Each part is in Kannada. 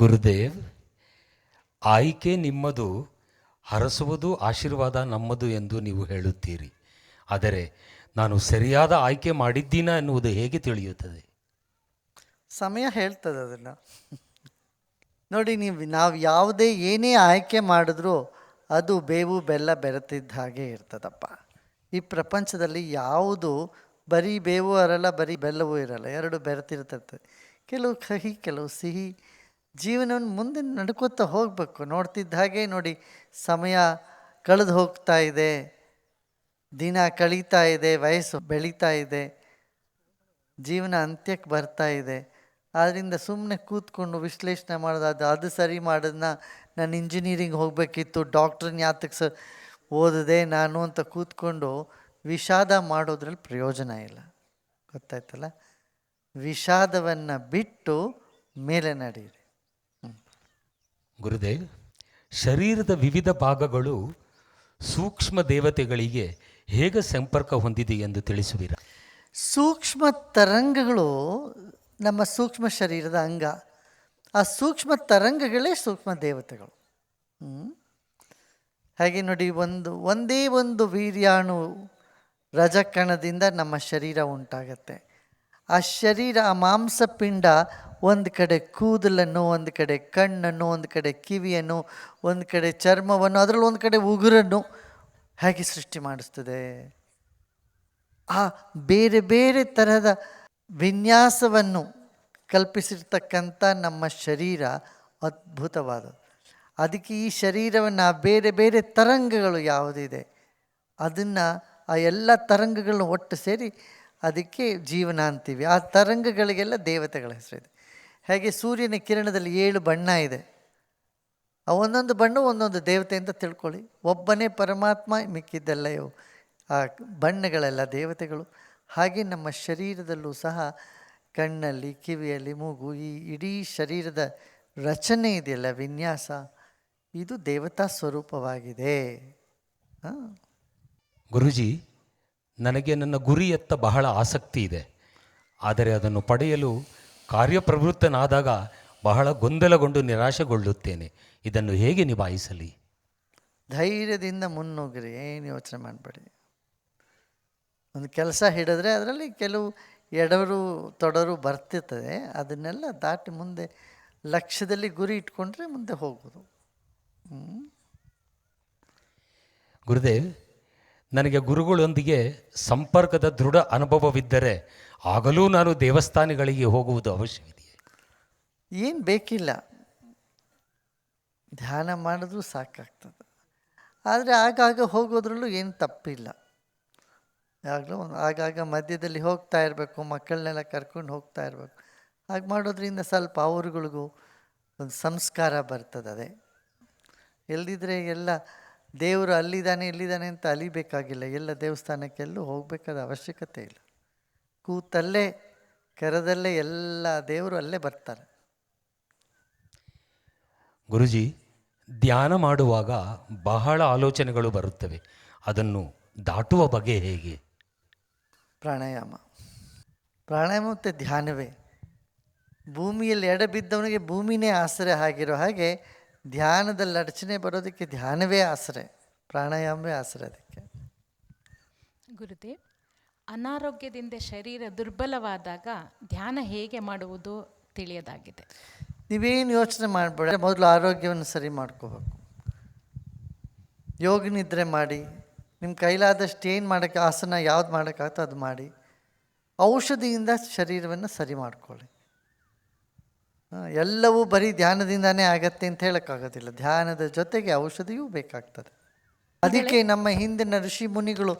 ಗುರುದೇವ್, ಆಯ್ಕೆ ನಿಮ್ಮದು, ಹರಸುವುದು ಆಶೀರ್ವಾದ ನಮ್ಮದು ಎಂದು ನೀವು ಹೇಳುತ್ತೀರಿ. ಆದರೆ ನಾನು ಸರಿಯಾದ ಆಯ್ಕೆ ಮಾಡಿದ್ದೀನ ಎನ್ನುವುದು ಹೇಗೆ ತಿಳಿಯುತ್ತದೆ? ಸಮಯ ಹೇಳ್ತದೆ ಅದನ್ನು. ನೋಡಿ, ನೀವು, ನಾವು ಯಾವುದೇ ಏನೇ ಆಯ್ಕೆ ಮಾಡಿದ್ರೂ ಅದು ಬೇವು ಬೆಲ್ಲ ಬೆರೆತಿದ್ದ ಹಾಗೆ ಇರ್ತದಪ್ಪ. ಈ ಪ್ರಪಂಚದಲ್ಲಿ ಯಾವುದು ಬರೀ ಬೇವು ಇರಲ್ಲ ಬರೀ ಬೆಲ್ಲವೂ ಇರಲ್ಲ, ಎರಡು ಬೆರೆತಿರ್ತದೆ. ಕೆಲವು ಕಹಿ, ಕೆಲವು ಸಿಹಿ ಜೀವನವನ್ನು ಮುಂದೆ ನಡ್ಕೋತಾ ಹೋಗಬೇಕು. ನೋಡ್ತಿದ್ದ ಹಾಗೆ ನೋಡಿ, ಸಮಯ ಕಳೆದು ಹೋಗ್ತಾ ಇದೆ. ದಿನ ಕಳೀತಾ ಇದೆ, ವಯಸ್ಸು ಬೆಳೀತಾ ಇದೆ. ಜೀವನ ಅಂತ್ಯಕ್ಕೆ ಬರ್ತಾ ಇದೆ. ಆದ್ದರಿಂದ ಸುಮ್ಮನೆ ಕೂತ್ಕೊಂಡು ವಿಶ್ಲೇಷಣೆ ಮಾಡೋದು, ಅದು ಅದು ಸರಿ ಮಾಡೋದನ್ನ ನಾನು ಇಂಜಿನಿಯರಿಂಗ್ ಹೋಗಬೇಕಿತ್ತು ಡಾಕ್ಟ್ರನ್ನ ಯಾತಕ್ಕೆ ಸ ಓದಿದೆ ನಾನು ಅಂತ ಕೂತ್ಕೊಂಡು ವಿಷಾದ ಮಾಡೋದ್ರಲ್ಲಿ ಪ್ರಯೋಜನ ಇಲ್ಲ. ಗೊತ್ತಾಯ್ತಲ್ಲ? ವಿಷಾದವನ್ನು ಬಿಟ್ಟು ಮೇಲೆ ನಡೀರಿ ಗುರುದೇವ್ ಶರೀರದ ವಿವಿಧ ಭಾಗಗಳು ಸೂಕ್ಷ್ಮ ದೇವತೆಗಳಿಗೆ ಹೇಗೆ ಸಂಪರ್ಕ ಹೊಂದಿದೆ ಎಂದು ತಿಳಿಸುವಿರಾ? ಸೂಕ್ಷ್ಮ ತರಂಗಗಳು ನಮ್ಮ ಸೂಕ್ಷ್ಮ ಶರೀರದ ಅಂಗ. ಆ ಸೂಕ್ಷ್ಮ ತರಂಗಗಳೇ ಸೂಕ್ಷ್ಮ ದೇವತೆಗಳು? ಹಾಗೆ ನೋಡಿ, ಒಂದು, ಒಂದೇ ಒಂದು ವೀರ್ಯಾಣು ರಜಕಣದಿಂದ ನಮ್ಮ ಶರೀರ ಉಂಟಾಗತ್ತೆ. ಆ ಶರೀರ, ಆ ಮಾಂಸಪಿಂಡ ಒಂದು ಕಡೆ ಕೂದಲನ್ನು, ಒಂದು ಕಡೆ ಕಣ್ಣನ್ನು, ಒಂದು ಕಡೆ ಕಿವಿಯನ್ನು, ಒಂದು ಕಡೆ ಚರ್ಮವನ್ನು, ಅದರಲ್ಲಿ ಒಂದು ಕಡೆ ಉಗುರನ್ನು ಹೇಗೆ ಸೃಷ್ಟಿ ಮಾಡಿಸ್ತದೆ? ಆ ಬೇರೆ ಬೇರೆ ತರಹದ ವಿನ್ಯಾಸವನ್ನು ಕಲ್ಪಿಸಿರ್ತಕ್ಕಂಥ ನಮ್ಮ ಶರೀರ ಅದ್ಭುತವಾದದ್ದು. ಅದಕ್ಕೆ ಈ ಶರೀರವನ್ನು ಬೇರೆ ಬೇರೆ ತರಂಗಗಳು ಯಾವುದಿದೆ, ಅದನ್ನು ಆ ಎಲ್ಲ ತರಂಗಗಳನ್ನ ಒಟ್ಟು ಸೇರಿ ಅದಕ್ಕೆ ಜೀವನ ಅಂತೀವಿ. ಆ ತರಂಗಗಳಿಗೆಲ್ಲ ದೇವತೆಗಳ ಹೆಸರಿದೆ. ಹಾಗೆ ಸೂರ್ಯನ ಕಿರಣದಲ್ಲಿ ಏಳು ಬಣ್ಣ ಇದೆ. ಆ ಒಂದೊಂದು ಬಣ್ಣ ಒಂದೊಂದು ದೇವತೆ ಅಂತ ತಿಳ್ಕೊಳ್ಳಿ. ಒಬ್ಬನೇ ಪರಮಾತ್ಮ ಮಿಕ್ಕಿದ್ದೆಲ್ಲ ಇವು ಆ ಬಣ್ಣಗಳೆಲ್ಲ ದೇವತೆಗಳು. ಹಾಗೆ ನಮ್ಮ ಶರೀರದಲ್ಲೂ ಸಹ ಕಣ್ಣಲ್ಲಿ, ಕಿವಿಯಲ್ಲಿ, ಮೂಗು, ಈ ಇಡೀ ಶರೀರದ ರಚನೆ ಇದೆಯಲ್ಲ ವಿನ್ಯಾಸ? ಇದು ದೇವತಾ ಸ್ವರೂಪವಾಗಿದೆ. ಗುರುಜಿ, ನನಗೆ ನನ್ನ ಗುರಿಯತ್ತ ಬಹಳ ಆಸಕ್ತಿ ಇದೆ. ಆದರೆ ಅದನ್ನು ಪಡೆಯಲು ಕಾರ್ಯಪ್ರವೃತ್ತನಾದಾಗ ಬಹಳ ಗೊಂದಲಗೊಂಡು ನಿರಾಶೆಗೊಳ್ಳುತ್ತೇನೆ. ಇದನ್ನು ಹೇಗೆ ನಿಭಾಯಿಸಲಿ? ಧೈರ್ಯದಿಂದ ಮುನ್ನುಗ್ಗಿರಿ ಏನು ಯೋಚನೆ ಮಾಡಬೇಡಿ. ಒಂದು ಕೆಲಸ ಹಿಡಿದ್ರೆ ಅದರಲ್ಲಿ ಕೆಲವು ಎಡವರು ತೊಡರು ಬರ್ತಿರ್ತದೆ. ಅದನ್ನೆಲ್ಲ ದಾಟಿ ಮುಂದೆ ಲಕ್ಷ್ಯದಲ್ಲಿ ಗುರಿ ಇಟ್ಕೊಂಡ್ರೆ ಮುಂದೆ ಹೋಗೋದು. ಗುರುದೇವ್ ನನಗೆ ಗುರುಗಳೊಂದಿಗೆ ಸಂಪರ್ಕದ ದೃಢ ಅನುಭವವಿದ್ದರೆ ಆಗಲೂ ನಾನು ದೇವಸ್ಥಾನಗಳಿಗೆ ಹೋಗುವುದು ಅವಶ್ಯವಿದೆಯೇ ಏನು ಬೇಕಿಲ್ಲ. ಧ್ಯಾನ ಮಾಡಿದ್ರೂ ಸಾಕಾಗ್ತದೆ. ಆದರೆ ಆಗಾಗ ಹೋಗೋದ್ರಲ್ಲೂ ಏನು ತಪ್ಪಿಲ್ಲ. ಯಾವಾಗಲೂ ಆಗಾಗ ಮಧ್ಯದಲ್ಲಿ ಹೋಗ್ತಾ ಇರಬೇಕು, ಮಕ್ಕಳನ್ನೆಲ್ಲ ಕರ್ಕೊಂಡು ಹೋಗ್ತಾ ಇರಬೇಕು. ಹಾಗೆ ಮಾಡೋದ್ರಿಂದ ಸ್ವಲ್ಪ ಅವ್ರುಗಳಿಗೂ ಒಂದು ಸಂಸ್ಕಾರ ಬರ್ತದೆ ಎಲ್ದಿದ್ರೆ ಎಲ್ಲ ದೇವರು ಅಲ್ಲಿದ್ದಾನೆ, ಇಲ್ಲಿದ್ದಾನೆ ಅಂತ ಅಲಿಬೇಕಾಗಿಲ್ಲ. ಎಲ್ಲ ದೇವಸ್ಥಾನಕ್ಕೆಲ್ಲೂ ಹೋಗಬೇಕಾದ ಅವಶ್ಯಕತೆ ಇಲ್ಲ. ಕೂತಲ್ಲೇ ಕರೆದಲ್ಲೇ ಎಲ್ಲ ದೇವರು ಅಲ್ಲೇ ಬರ್ತಾರೆ. ಗುರುಜಿ ಧ್ಯಾನ ಮಾಡುವಾಗ ಬಹಳ ಆಲೋಚನೆಗಳು ಬರುತ್ತವೆ. ಅದನ್ನು ದಾಟುವ ಬಗೆ ಹೇಗೆ? ಪ್ರಾಣಾಯಾಮ. ಪ್ರಾಣಾಯಾಮ ಮತ್ತು ಧ್ಯಾನವೇ. ಭೂಮಿಯಲ್ಲಿ ಎಡ ಬಿದ್ದವನಿಗೆ ಭೂಮಿನೇ ಆಸರೆ ಆಗಿರೋ ಹಾಗೆ ಧ್ಯಾನದಲ್ಲಿ ಅಡಚಣೆ ಬರೋದಕ್ಕೆ ಧ್ಯಾನವೇ ಆಸರೆ ಪ್ರಾಣಾಯಾಮವೇ ಆಸರೆ ಅದಕ್ಕೆ. ಗುರುದೇವ್ ಅನಾರೋಗ್ಯದಿಂದ ಶರೀರ ದುರ್ಬಲವಾದಾಗ ಧ್ಯಾನ ಹೇಗೆ ಮಾಡುವುದು ತಿಳಿಯದಾಗಿದೆ. ನೀವೇನು ಯೋಚನೆ ಮಾಡಬೇಡ, ಮೊದಲು ಆರೋಗ್ಯವನ್ನು ಸರಿ ಮಾಡ್ಕೋಬೇಕು. ಯೋಗ ನಿದ್ರೆ ಮಾಡಿ, ನಿಮ್ಮ ಕೈಲಾದಷ್ಟು ಏನು ಮಾಡೋಕ್ಕೆ ಆಸನ ಯಾವ್ದು ಮಾಡೋಕ್ಕಾಗುತ್ತೋ ಅದು ಮಾಡಿ, ಔಷಧಿಯಿಂದ ಶರೀರವನ್ನು ಸರಿ ಮಾಡ್ಕೊಳ್ಳಿ. ಎಲ್ಲವೂ ಬರೀ ಧ್ಯಾನದಿಂದಾನೇ ಆಗತ್ತೆ ಅಂತ ಹೇಳೋಕ್ಕಾಗೋದಿಲ್ಲ. ಧ್ಯಾನದ ಜೊತೆಗೆ ಔಷಧಿಯೂ ಬೇಕಾಗ್ತದೆ. ಅದಕ್ಕೆ ನಮ್ಮ ಹಿಂದಿನ ಋಷಿ ಮುನಿಗಳು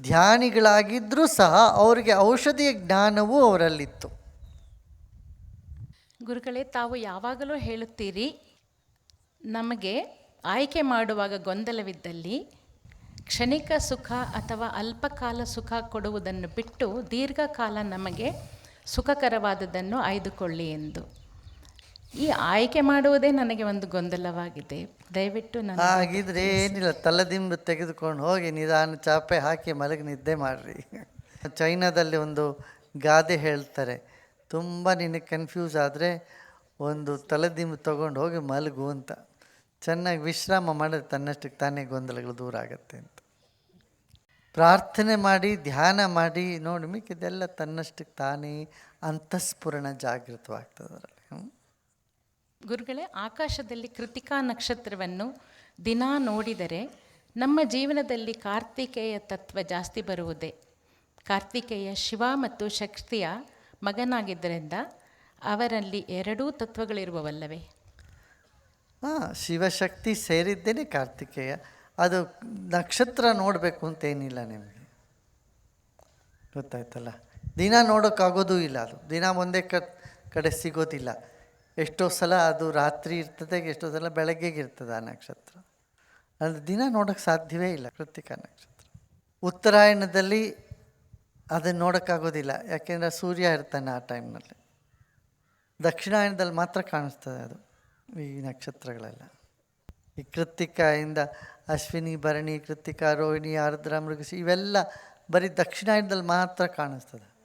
ಧ್ಯಾನಿಗಳಾಗಿದ್ದರೂ ಸಹ ಅವರಿಗೆ ಔಷಧಿಯ ಜ್ಞಾನವೂ ಅವರಲ್ಲಿತ್ತು. ಗುರುಗಳೇ, ತಾವು ಯಾವಾಗಲೂ ಹೇಳುತ್ತೀರಿ, ನಮಗೆ ಆಯ್ಕೆ ಮಾಡುವಾಗ ಗೊಂದಲವಿದ್ದಲ್ಲಿ ಕ್ಷಣಿಕ ಸುಖ ಅಥವಾ ಅಲ್ಪಕಾಲ ಸುಖ ಕೊಡುವುದನ್ನು ಬಿಟ್ಟು ದೀರ್ಘಕಾಲ ನಮಗೆ ಸುಖಕರವಾದದ್ದನ್ನು ಆಯ್ದುಕೊಳ್ಳಿ ಎಂದು. ಈ ಆಯ್ಕೆ ಮಾಡುವುದೇ ನನಗೆ ಒಂದು ಗೊಂದಲವಾಗಿದೆ. ದಯವಿಟ್ಟು ನಾನು ಹಾಗಿದ್ರೆ ಏನಿಲ್ಲ, ತಲೆದಿಂಬು ತೆಗೆದುಕೊಂಡು ಹೋಗಿ ನಿಧಾನ ಚಾಪೆ ಹಾಕಿ ಮಲಗಿ ನಿದ್ದೆ ಮಾಡ್ರಿ. ಚೈನಾದಲ್ಲಿ ಒಂದು ಗಾದೆ ಹೇಳ್ತಾರೆ, ತುಂಬ ನಿನಗೆ ಕನ್ಫ್ಯೂಸ್ ಆದರೆ ಒಂದು ತಲೆದಿಂಬು ತಗೊಂಡು ಹೋಗಿ ಮಲಗು ಅಂತ. ಚೆನ್ನಾಗಿ ವಿಶ್ರಾಮ ಮಾಡಿದ್ರೆ ತನ್ನಷ್ಟಕ್ಕೆ ತಾನೇ ಗೊಂದಲಗಳು ದೂರ ಆಗುತ್ತೆ ಅಂತ. ಪ್ರಾರ್ಥನೆ ಮಾಡಿ, ಧ್ಯಾನ ಮಾಡಿ, ನೋಡಿ ಮಿಕ್ಕಿದೆಲ್ಲ ತನ್ನಷ್ಟಕ್ಕೆ ತಾನೇ ಅಂತಃಸ್ಫುರಣ ಜಾಗೃತವಾಗ್ತದೆ ಅದರಲ್ಲಿ. ಗುರುಗಳೇ, ಆಕಾಶದಲ್ಲಿ ಕೃತಿಕಾ ನಕ್ಷತ್ರವನ್ನು ದಿನಾ ನೋಡಿದರೆ ನಮ್ಮ ಜೀವನದಲ್ಲಿ ಕಾರ್ತಿಕೇಯ ತತ್ವ ಜಾಸ್ತಿ ಬರುವುದೇ? ಕಾರ್ತಿಕೇಯ ಶಿವ ಮತ್ತು ಶಕ್ತಿಯ ಮಗನಾಗಿದ್ದರಿಂದ ಅವರಲ್ಲಿ ಎರಡೂ ತತ್ವಗಳಿರುವವಲ್ಲವೇ? ಹಾಂ ಶಿವಶಕ್ತಿ ಸೇರಿದ್ದೇನೆ ಕಾರ್ತಿಕೇಯ. ಅದು ನಕ್ಷತ್ರ ನೋಡಬೇಕು ಅಂತೇನಿಲ್ಲ ನಿಮಗೆ? ಗೊತ್ತಾಯ್ತಲ್ಲ? ದಿನ ನೋಡೋಕ್ಕಾಗೋದೂ ಇಲ್ಲ ಅದು. ದಿನ ಒಂದೇ ಕಡೆ ಸಿಗೋದಿಲ್ಲ. ಎಷ್ಟೋ ಸಲ ಅದು ರಾತ್ರಿ ಇರ್ತದೆ, ಎಷ್ಟೋ ಸಲ ಬೆಳಗ್ಗೆಗೆ ಇರ್ತದೆ ಆ ನಕ್ಷತ್ರ. ಅದು ದಿನ ನೋಡೋಕ್ಕೆ ಸಾಧ್ಯವೇ ಇಲ್ಲ ಕೃತಿಕ ನಕ್ಷತ್ರ. ಉತ್ತರಾಯಣದಲ್ಲಿ ಅದನ್ನು ನೋಡೋಕ್ಕಾಗೋದಿಲ್ಲ, ಯಾಕೆಂದರೆ ಸೂರ್ಯ ಇರ್ತಾನೆ ಆ ಟೈಮ್ನಲ್ಲಿ. ದಕ್ಷಿಣಾಯನದಲ್ಲಿ ಮಾತ್ರ ಕಾಣಿಸ್ತದೆ ಅದು ಈ ನಕ್ಷತ್ರಗಳೆಲ್ಲ. ಈ ಕೃತಿಕಾಯಿಂದ ಅಶ್ವಿನಿ, ಭರಣಿ ಕೃತಿಕ ರೋಹಿಣಿ, ಆರ್ದ್ರ, ಮೃಗಶಿ ಇವೆಲ್ಲ ಬರೀ ದಕ್ಷಿಣಾಯನದಲ್ಲಿ ಮಾತ್ರ ಕಾಣಿಸ್ತದೆ.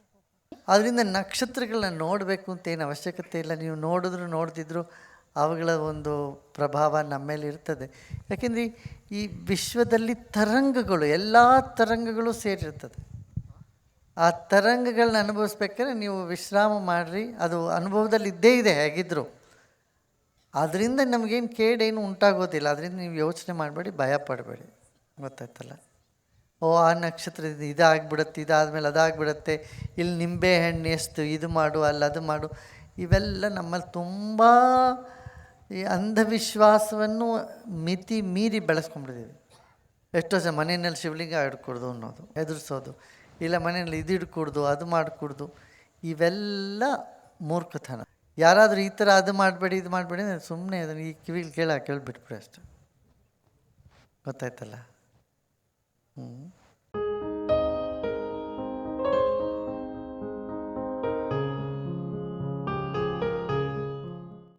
ಅದರಿಂದ ನಕ್ಷತ್ರಗಳನ್ನ ನೋಡಬೇಕು ಅಂತ ಏನು ಅವಶ್ಯಕತೆ ಇಲ್ಲ. ನೀವು ನೋಡಿದ್ರು ನೋಡ್ತಿದ್ರು ಅವುಗಳ ಒಂದು ಪ್ರಭಾವ ನಮ್ಮ ಮೇಲೆ ಇರ್ತದೆ. ಯಾಕೆಂದರೆ ಈ ವಿಶ್ವದಲ್ಲಿ ತರಂಗಗಳು, ಎಲ್ಲ ತರಂಗಗಳು ಸೇರಿರ್ತದೆ. ಆ ತರಂಗಗಳನ್ನ ಅನುಭವಿಸ್ಬೇಕಾದ್ರೆ ನೀವು ವಿಶ್ರಾಮ ಮಾಡಿರಿ. ಅದು ಅನುಭವದಲ್ಲಿ ಇದ್ದೇ ಇದೆ ಹೇಗಿದ್ದರು ಅದರಿಂದ ನಮಗೇನು ಕೇಡೇನು ಉಂಟಾಗೋದಿಲ್ಲ. ಅದರಿಂದ ನೀವು ಯೋಚನೆ ಮಾಡಬೇಡಿ, ಭಯ ಪಡಬೇಡಿ. ಗೊತ್ತಾಯ್ತಲ್ಲ? ಓ, ಆ ನಕ್ಷತ್ರ ನಕ್ಷತ್ರದಿಂದ ಇದಾಗ್ಬಿಡುತ್ತೆ, ಇದಾದಮೇಲೆ ಅದಾಗ್ಬಿಡುತ್ತೆ. ಇಲ್ಲಿ ನಿಂಬೆ ಹಣ್ಣು ಎಷ್ಟು ಇದು ಮಾಡು, ಅಲ್ಲಿ ಅದು ಮಾಡು. ಇವೆಲ್ಲ ನಮ್ಮಲ್ಲಿ ತುಂಬ ಈ ಅಂಧವಿಶ್ವಾಸವನ್ನು ಮಿತಿ ಮೀರಿ ಬೆಳೆಸ್ಕೊಂಡ್ಬಿಟ್ಟಿದ್ದೀವಿ ಎಷ್ಟೋ ಜನ ಮನೆಯಲ್ಲಿ ಶಿವಲಿಂಗ ಹಿಡ್ಕೊಡ್ದು ಅನ್ನೋದು, ಎದುರಿಸೋದು, ಇಲ್ಲ ಮನೆಯಲ್ಲಿ ಇದು ಹಿಡ್ಕೊಡ್ದು ಅದು ಮಾಡಿಕೊಡ್ದು. ಇವೆಲ್ಲ ಮೂರ್ಖತನ. ಯಾರಾದರೂ ಈ ಥರ ಅದು ಮಾಡಬೇಡಿ, ಇದು ಮಾಡಬೇಡಿ ಸುಮ್ಮನೆ ಅದನ್ನು ಈ ಕಿವಿಲಿ ಕೇಳ, ಕೇಳಿಬಿಟ್ಬಿಡಿ ಅಷ್ಟೆ. ಗೊತ್ತಾಯ್ತಲ್ಲ? 嗯。